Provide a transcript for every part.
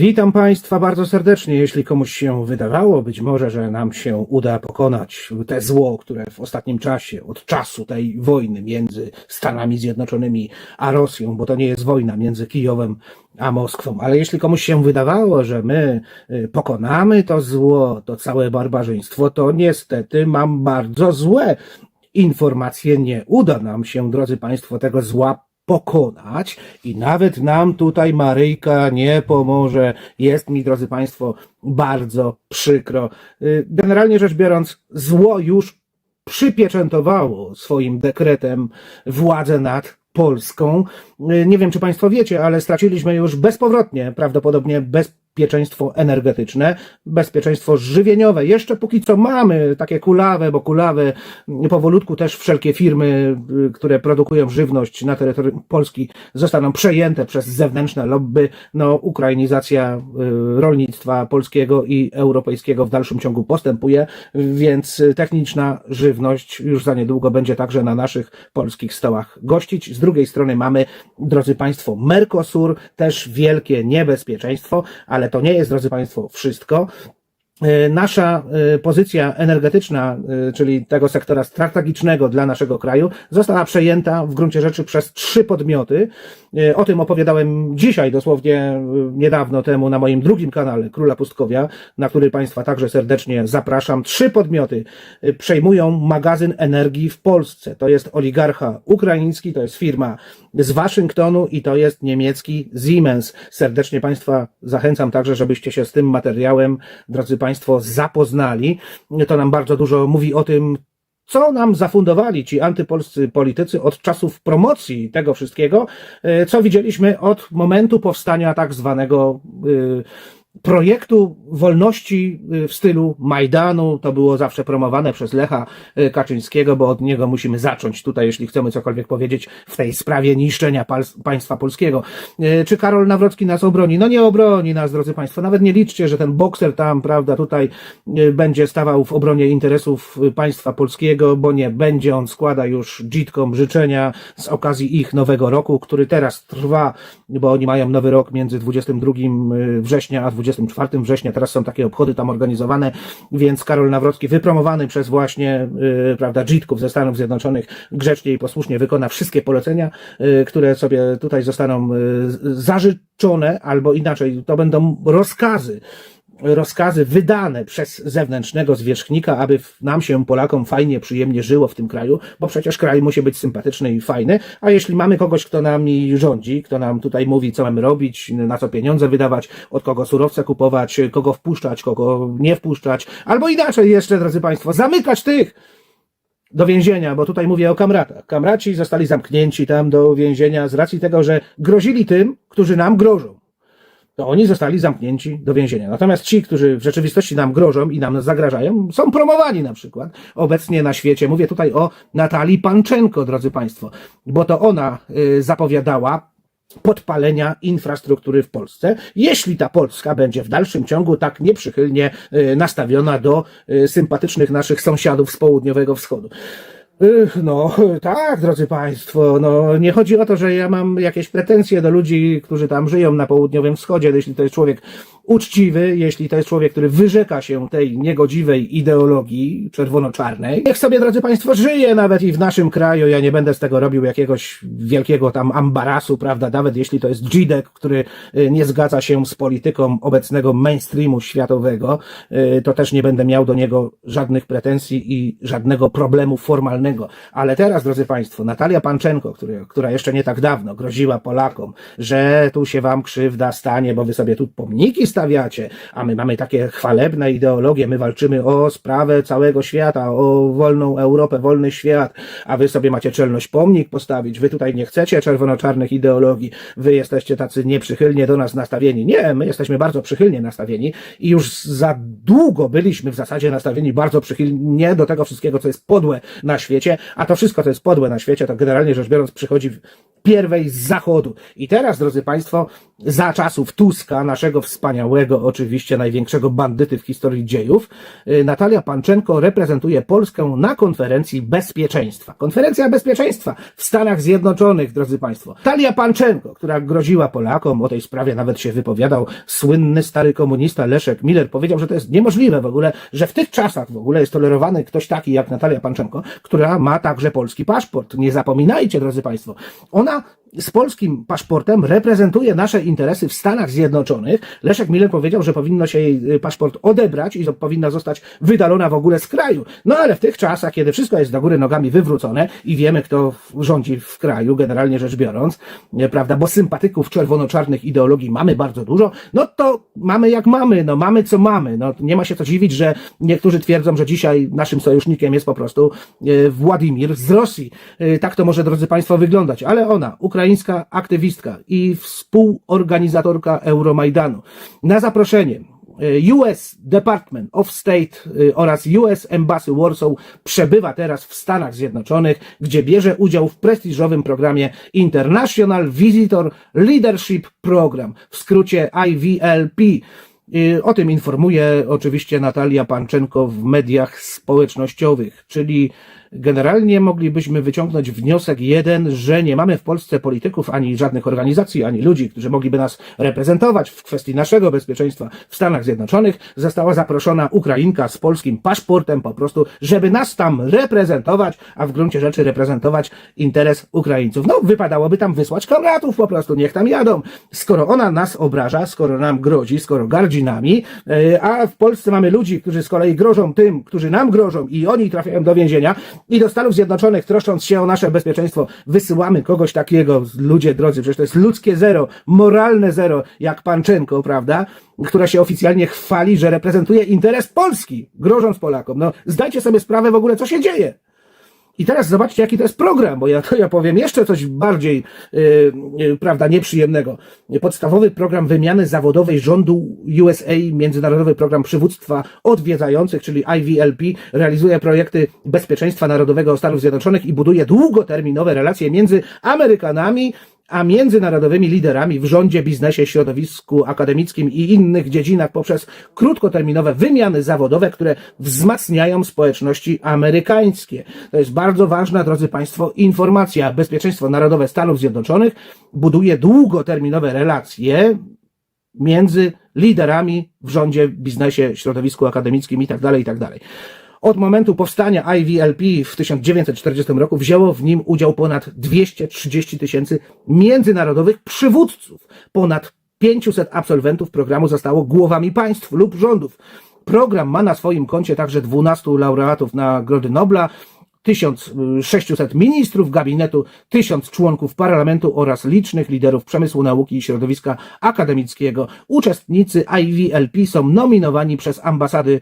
Witam Państwa bardzo serdecznie. Jeśli komuś się wydawało, być może, że nam się uda pokonać te zło, które w ostatnim czasie, od czasu tej wojny między Stanami Zjednoczonymi a Rosją, bo to nie jest wojna między Kijowem a Moskwą, ale jeśli komuś się wydawało, że my y, pokonamy to zło, to całe barbarzyństwo, to niestety mam bardzo złe informacje. Nie uda nam się, drodzy Państwo, tego zła pokonać i nawet nam tutaj Maryjka nie pomoże. Jest mi, drodzy Państwo, bardzo przykro. Y, Generalnie rzecz biorąc, zło już przypieczętowało swoim dekretem władzę nad Polską. Y, Nie wiem, czy Państwo wiecie, ale straciliśmy już bezpowrotnie, prawdopodobnie bezpieczeństwo energetyczne, bezpieczeństwo żywieniowe. Jeszcze póki co mamy takie kulawe, bo kulawe y, powolutku też wszelkie firmy, y, które produkują żywność na terytorium Polski zostaną przejęte przez zewnętrzne lobby. No, ukrainizacja y, rolnictwa polskiego i europejskiego w dalszym ciągu postępuje, więc y, techniczna żywność już za niedługo będzie także na naszych polskich stołach gościć. Z drugiej strony mamy, drodzy Państwo, Mercosur, też wielkie niebezpieczeństwo, ale to nie jest, drodzy Państwo, wszystko. E, Nasza e, pozycja energetyczna, e, czyli tego sektora strategicznego dla naszego kraju, została przejęta w gruncie rzeczy przez trzy podmioty. O tym opowiadałem dzisiaj, dosłownie niedawno temu, na moim drugim kanale Króla Pustkowia, na który Państwa także serdecznie zapraszam. Trzy podmioty przejmują magazyn energii w Polsce. To jest oligarcha ukraiński, to jest firma z Waszyngtonu i to jest niemiecki Siemens. Serdecznie Państwa zachęcam także, żebyście się z tym materiałem, drodzy Państwo, zapoznali. To nam bardzo dużo mówi o tym, co nam zafundowali ci antypolscy politycy od czasów promocji tego wszystkiego, e, co widzieliśmy od momentu powstania tak zwanego y, projektu wolności y, w stylu Majdanu. To było zawsze promowane przez Lecha y, Kaczyńskiego, bo od niego musimy zacząć tutaj, jeśli chcemy cokolwiek powiedzieć w tej sprawie niszczenia państwa polskiego. Y, Czy Karol Nawrocki nas obroni? No nie obroni nas, drodzy Państwo. Nawet nie liczcie, że ten bokser tam, prawda, tutaj będzie stawał w obronie interesów państwa polskiego, bo nie będzie. On składa już dzitkom życzenia z okazji ich nowego roku, który teraz trwa, bo oni mają nowy rok między 22 września a 24 września. Teraz są takie obchody tam organizowane, więc Karol Nawrocki, wypromowany przez właśnie, y, prawda, dzitków ze Stanów Zjednoczonych, grzecznie i posłusznie wykona wszystkie polecenia, y, które sobie tutaj zostaną y, zażyczone, albo inaczej, to będą rozkazy rozkazy wydane przez zewnętrznego zwierzchnika, aby nam się, Polakom, fajnie, przyjemnie żyło w tym kraju, bo przecież kraj musi być sympatyczny i fajny, a jeśli mamy kogoś, kto nami rządzi, kto nam tutaj mówi, co mamy robić, na co pieniądze wydawać, od kogo surowce kupować, kogo wpuszczać, kogo nie wpuszczać, albo inaczej jeszcze, drodzy Państwo, zamykać tych, do więzienia, bo tutaj mówię o kamratach. Kamraci zostali zamknięci tam do więzienia z racji tego, że grozili tym, którzy nam grożą to oni zostali zamknięci do więzienia. Natomiast ci, którzy w rzeczywistości nam grożą i nam zagrażają, są promowani na przykład obecnie na świecie. Mówię tutaj o Natalii Panczenko, drodzy Państwo, bo to ona y, zapowiadała podpalenia infrastruktury w Polsce, jeśli ta Polska będzie w dalszym ciągu tak nieprzychylnie y, nastawiona do y, sympatycznych naszych sąsiadów z południowego wschodu. No, tak, drodzy Państwo, no nie chodzi o to, że ja mam jakieś pretensje do ludzi, którzy tam żyją na południowym wschodzie, jeśli to jest człowiek uczciwy, jeśli to jest człowiek, który wyrzeka się tej niegodziwej ideologii czerwono-czarnej. Niech sobie, drodzy Państwo, żyje nawet i w naszym kraju, ja nie będę z tego robił jakiegoś wielkiego tam ambarasu, prawda, nawet jeśli to jest Dzidek, który y, nie zgadza się z polityką obecnego mainstreamu światowego, y, to też nie będę miał do niego żadnych pretensji i żadnego problemu formalnego. Ale teraz, drodzy Państwo, Natalia Panczenko, który, która jeszcze nie tak dawno groziła Polakom, że tu się wam krzywda stanie, bo wy sobie tu pomniki stawiacie, a my mamy takie chwalebne ideologie, my walczymy o sprawę całego świata, o wolną Europę, wolny świat, a wy sobie macie czelność pomnik postawić, wy tutaj nie chcecie czerwono-czarnych ideologii, wy jesteście tacy nieprzychylnie do nas nastawieni. Nie, my jesteśmy bardzo przychylnie nastawieni i już za długo byliśmy w zasadzie nastawieni bardzo przychylnie do tego wszystkiego, co jest podłe na świecie, a to wszystko, co jest podłe na świecie, to generalnie rzecz biorąc przychodzi pierwej z zachodu. I teraz, drodzy Państwo, za czasów Tuska, naszego wspaniałego wspaniałego, oczywiście największego bandyty w historii dziejów. Y, Natalia Panczenko reprezentuje Polskę na konferencji bezpieczeństwa. Konferencja bezpieczeństwa w Stanach Zjednoczonych, drodzy Państwo. Natalia Panczenko, która groziła Polakom, o tej sprawie nawet się wypowiadał słynny stary komunista Leszek Miller, powiedział, że to jest niemożliwe w ogóle, że w tych czasach w ogóle jest tolerowany ktoś taki jak Natalia Panczenko, która ma także polski paszport. Nie zapominajcie, drodzy Państwo. Ona z polskim paszportem reprezentuje nasze interesy w Stanach Zjednoczonych. Leszek Miller powiedział, że powinno się jej y, paszport odebrać i powinna zostać wydalona w ogóle z kraju. No ale w tych czasach, kiedy wszystko jest do góry nogami wywrócone i wiemy, kto rządzi w kraju, generalnie rzecz biorąc, nie, prawda, bo sympatyków czerwono-czarnych ideologii mamy bardzo dużo, no to mamy jak mamy, no mamy co mamy. No nie ma się co dziwić, że niektórzy twierdzą, że dzisiaj naszym sojusznikiem jest po prostu e, Władimir z Rosji. Tak to może, drodzy Państwo, wyglądać, ale ona, ukraińska aktywistka i współorganizatorka Euromajdanu, na zaproszenie e, US Department of State e, oraz US Embassy Warsaw przebywa teraz w Stanach Zjednoczonych, gdzie bierze udział w prestiżowym programie International Visitor Leadership Program, w skrócie IVLP. Y, O tym informuje oczywiście Natalia Panczenko w mediach społecznościowych, czyli generalnie moglibyśmy wyciągnąć wniosek jeden, że nie mamy w Polsce polityków, ani żadnych organizacji, ani ludzi, którzy mogliby nas reprezentować w kwestii naszego bezpieczeństwa w Stanach Zjednoczonych. Została zaproszona Ukrainka z polskim paszportem po prostu, żeby nas tam reprezentować, a w gruncie rzeczy reprezentować interes Ukraińców. No, wypadałoby tam wysłać kamratów po prostu, niech tam jadą. Skoro ona nas obraża, skoro nam grozi, skoro gardzi nami, e, a w Polsce mamy ludzi, którzy z kolei grożą tym, którzy nam grożą i oni trafiają do więzienia i do Stanów Zjednoczonych, troszcząc się o nasze bezpieczeństwo, wysyłamy kogoś takiego, ludzie drodzy, przecież to jest ludzkie zero, moralne zero, jak Panczenko, prawda? która się oficjalnie chwali, że reprezentuje interes Polski, grożąc Polakom. No, zdajcie sobie sprawę w ogóle, co się dzieje. I teraz zobaczcie, jaki to jest program, bo ja ja powiem jeszcze coś bardziej, yy, yy, prawda, nieprzyjemnego. Podstawowy program wymiany zawodowej rządu USA, Międzynarodowy Program Przywództwa Odwiedzających, czyli IVLP, realizuje projekty bezpieczeństwa narodowego Stanów Zjednoczonych i buduje długoterminowe relacje między Amerykanami a międzynarodowymi liderami w rządzie, biznesie, środowisku akademickim i innych dziedzinach poprzez krótkoterminowe wymiany zawodowe, które wzmacniają społeczności amerykańskie. To jest bardzo ważna, drodzy Państwo, informacja. Bezpieczeństwo Narodowe Stanów Zjednoczonych buduje długoterminowe relacje między liderami w rządzie, biznesie, środowisku akademickim itd., itd. Od momentu powstania IVLP w 1940 roku wzięło w nim udział ponad 230 tysięcy międzynarodowych przywódców. Ponad 500 absolwentów programu zostało głowami państw lub rządów. Program ma na swoim koncie także 12 laureatów Nagrody Nobla, 1600 ministrów gabinetu, 1000 członków parlamentu oraz licznych liderów przemysłu, nauki i środowiska akademickiego. Uczestnicy IVLP są nominowani przez ambasady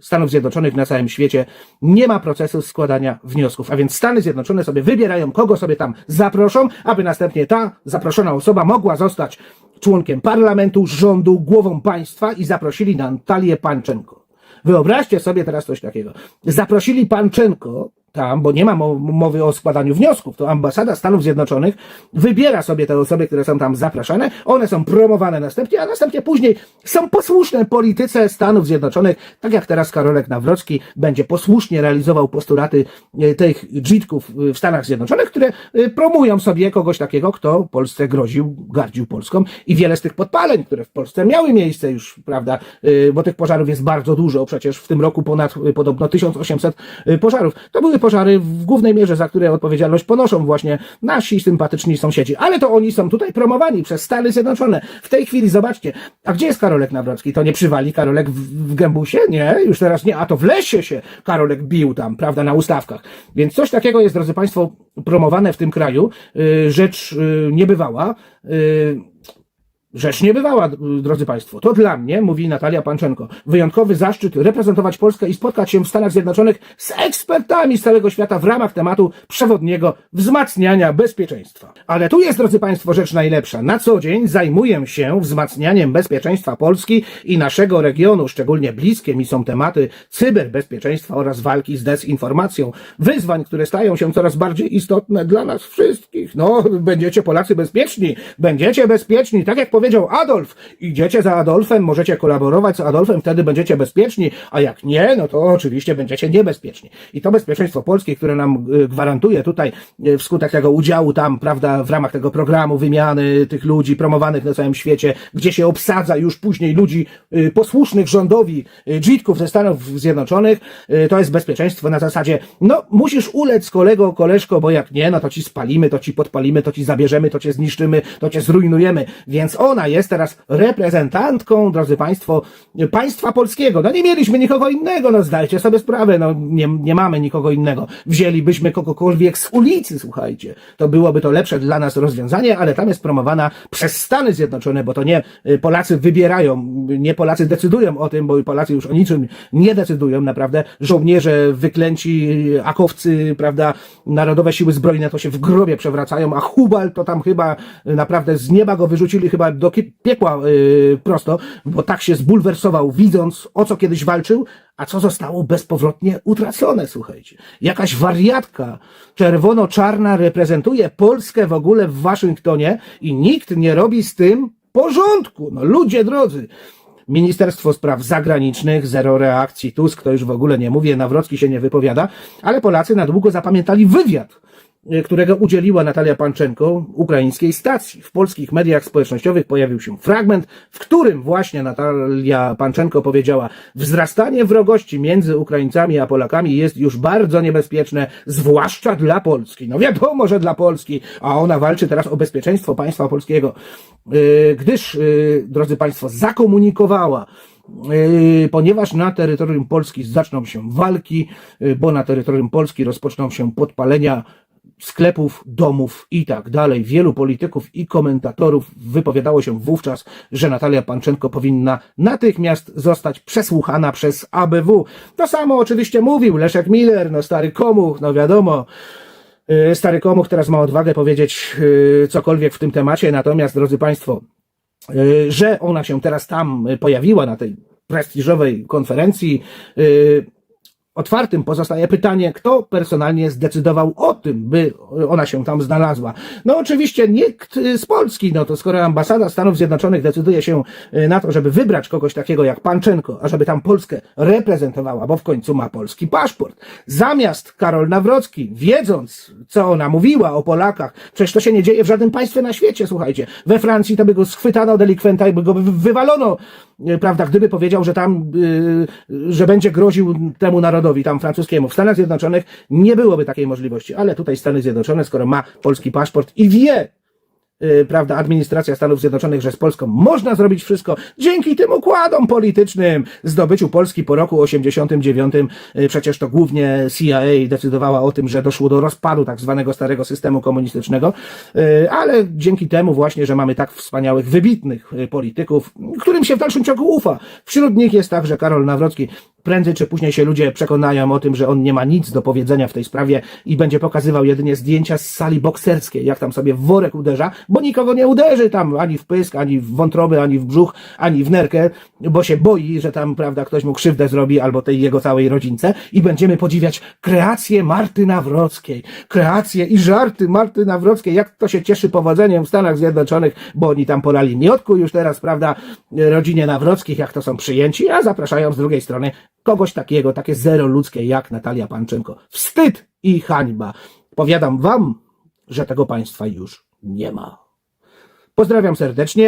Stanów Zjednoczonych na całym świecie. Nie ma procesu składania wniosków, a więc Stany Zjednoczone sobie wybierają, kogo sobie tam zaproszą, aby następnie ta zaproszona osoba mogła zostać członkiem parlamentu, rządu, głową państwa i zaprosili Natalię Panczenko. Wyobraźcie sobie teraz coś takiego. Zaprosili Panczenko tam, bo nie ma mo- mowy o składaniu wniosków, to ambasada Stanów Zjednoczonych wybiera sobie te osoby, które są tam zapraszane, one są promowane następnie, a następnie później są posłuszne polityce Stanów Zjednoczonych, tak jak teraz Karolek Nawrocki będzie posłusznie realizował postulaty e, tych dżitków w Stanach Zjednoczonych, które e, promują sobie kogoś takiego, kto Polsce groził, gardził Polską i wiele z tych podpaleń, które w Polsce miały miejsce już, prawda, e, bo tych pożarów jest bardzo dużo, przecież w tym roku ponad podobno 1800 pożarów. To były pożary w głównej mierze, za które odpowiedzialność ponoszą właśnie nasi sympatyczni sąsiedzi. Ale to oni są tutaj promowani przez Stany Zjednoczone. W tej chwili zobaczcie, a gdzie jest Karolek Nawrocki? To nie przywali Karolek w, w gębusie? Nie, już teraz nie, a to w lesie się Karolek bił tam, prawda, na ustawkach. Więc coś takiego jest, drodzy Państwo, promowane w tym kraju. Yy, rzecz yy, niebywała. Rzecz niebywała, drodzy Państwo. To dla mnie, mówi Natalia Panczenko, wyjątkowy zaszczyt reprezentować Polskę i spotkać się w Stanach Zjednoczonych z ekspertami z całego świata w ramach tematu przewodniego wzmacniania bezpieczeństwa. Ale tu jest, drodzy Państwo, rzecz najlepsza. Na co dzień zajmuję się wzmacnianiem bezpieczeństwa Polski i naszego regionu. Szczególnie bliskie mi są tematy cyberbezpieczeństwa oraz walki z dezinformacją. Wyzwań, które stają się coraz bardziej istotne dla nas wszystkich. No, będziecie Polacy bezpieczni, będziecie bezpieczni, tak jak powiedział powiedział Adolf. Idziecie za Adolfem, możecie kolaborować z Adolfem, wtedy będziecie bezpieczni, a jak nie, no to oczywiście będziecie niebezpieczni. I to bezpieczeństwo polskie, które nam y, gwarantuje tutaj y, wskutek tego udziału tam, prawda, w ramach tego programu wymiany tych ludzi promowanych na całym świecie, gdzie się obsadza już później ludzi y, posłusznych rządowi dżitków ze Stanów Zjednoczonych, to jest bezpieczeństwo na zasadzie, no musisz ulec kolego, koleżko, bo jak nie, no to ci spalimy, to ci podpalimy, to ci zabierzemy, to cię zniszczymy, to cię zrujnujemy. Więc ona jest teraz reprezentantką, drodzy Państwo, państwa polskiego. No nie mieliśmy nikogo innego, no zdajcie sobie sprawę, no nie, nie mamy nikogo innego. Wzięlibyśmy kogokolwiek z ulicy, słuchajcie. To byłoby to lepsze dla nas rozwiązanie, ale tam jest promowana przez Stany Zjednoczone, bo to nie y, Polacy wybierają, nie Polacy decydują o tym, bo Polacy już o niczym nie decydują, naprawdę. Żołnierze, wyklęci, akowcy, prawda, Narodowe Siły Zbrojne to się w grobie przewracają, a Hubal to tam chyba naprawdę z nieba go wyrzucili chyba do piekła y, prosto, bo tak się zbulwersował, widząc o co kiedyś walczył, a co zostało bezpowrotnie utracone, słuchajcie. Jakaś wariatka czerwono-czarna reprezentuje Polskę w ogóle w Waszyngtonie i nikt nie robi z tym porządku. No ludzie drodzy. Ministerstwo Spraw Zagranicznych, zero reakcji, Tusk to już w ogóle nie mówię, Nawrocki się nie wypowiada, ale Polacy na długo zapamiętali wywiad, którego udzieliła Natalia Panczenko ukraińskiej stacji. W polskich mediach społecznościowych pojawił się fragment, w którym właśnie Natalia Panczenko powiedziała, wzrastanie wrogości między Ukraińcami a Polakami jest już bardzo niebezpieczne, zwłaszcza dla Polski. No wiadomo, że dla Polski, a ona walczy teraz o bezpieczeństwo państwa polskiego, Yy, gdyż, yy, drodzy Państwo, zakomunikowała, ponieważ na terytorium Polski zaczną się walki, bo na terytorium Polski rozpoczną się podpalenia sklepów, domów i tak dalej. Wielu polityków i komentatorów wypowiadało się wówczas, że Natalia Panczenko powinna natychmiast zostać przesłuchana przez ABW. To samo oczywiście mówił Leszek Miller, no stary komuch, no wiadomo. Yy, Stary komuch teraz ma odwagę powiedzieć yy, cokolwiek w tym temacie, natomiast, drodzy Państwo, yy, że ona się teraz tam pojawiła na tej prestiżowej konferencji, Otwartym pozostaje pytanie, kto personalnie zdecydował o tym, by ona się tam znalazła. No oczywiście nikt y, z Polski, no to skoro ambasada Stanów Zjednoczonych decyduje się y, na to, żeby wybrać kogoś takiego jak Panczenko, a żeby tam Polskę reprezentowała, bo w końcu ma polski paszport. Zamiast Karol Nawrocki, wiedząc, co ona mówiła o Polakach, przecież to się nie dzieje w żadnym państwie na świecie, słuchajcie. We Francji to by go schwytano delikwenta i by go wy- wywalono, y, prawda, gdyby powiedział, że tam, że będzie groził temu narodowi, tam francuskiemu. W Stanach Zjednoczonych nie byłoby takiej możliwości, ale tutaj Stany Zjednoczone, skoro ma polski paszport i wie, prawda, administracja Stanów Zjednoczonych, że z Polską można zrobić wszystko dzięki tym układom politycznym, zdobyciu Polski po roku 89. y, Przecież to głównie CIA decydowała o tym, że doszło do rozpadu tak zwanego starego systemu komunistycznego, y, ale dzięki temu właśnie, że mamy tak wspaniałych, wybitnych y, polityków, którym się w dalszym ciągu ufa. Wśród nich jest także Karol Nawrocki. Prędzej czy później się ludzie przekonają o tym, że on nie ma nic do powiedzenia w tej sprawie i będzie pokazywał jedynie zdjęcia z sali bokserskiej, jak tam sobie w worek uderza, bo nikogo nie uderzy tam ani w pysk, ani w wątrobę, ani w brzuch, ani w nerkę, bo się boi, że tam, prawda, ktoś mu krzywdę zrobi albo tej jego całej rodzince i będziemy podziwiać kreację Marty Nawrockiej, kreację i żarty Marty Nawrockiej, jak to się cieszy powodzeniem w Stanach Zjednoczonych, bo oni tam polali miodku już teraz, prawda, rodzinie Nawrockich, jak to są przyjęci, a zapraszają z drugiej strony kogoś takiego, takie zero ludzkie jak Natalia Panczenko. Wstyd i hańba. Powiadam wam, że tego państwa już nie ma. Pozdrawiam serdecznie.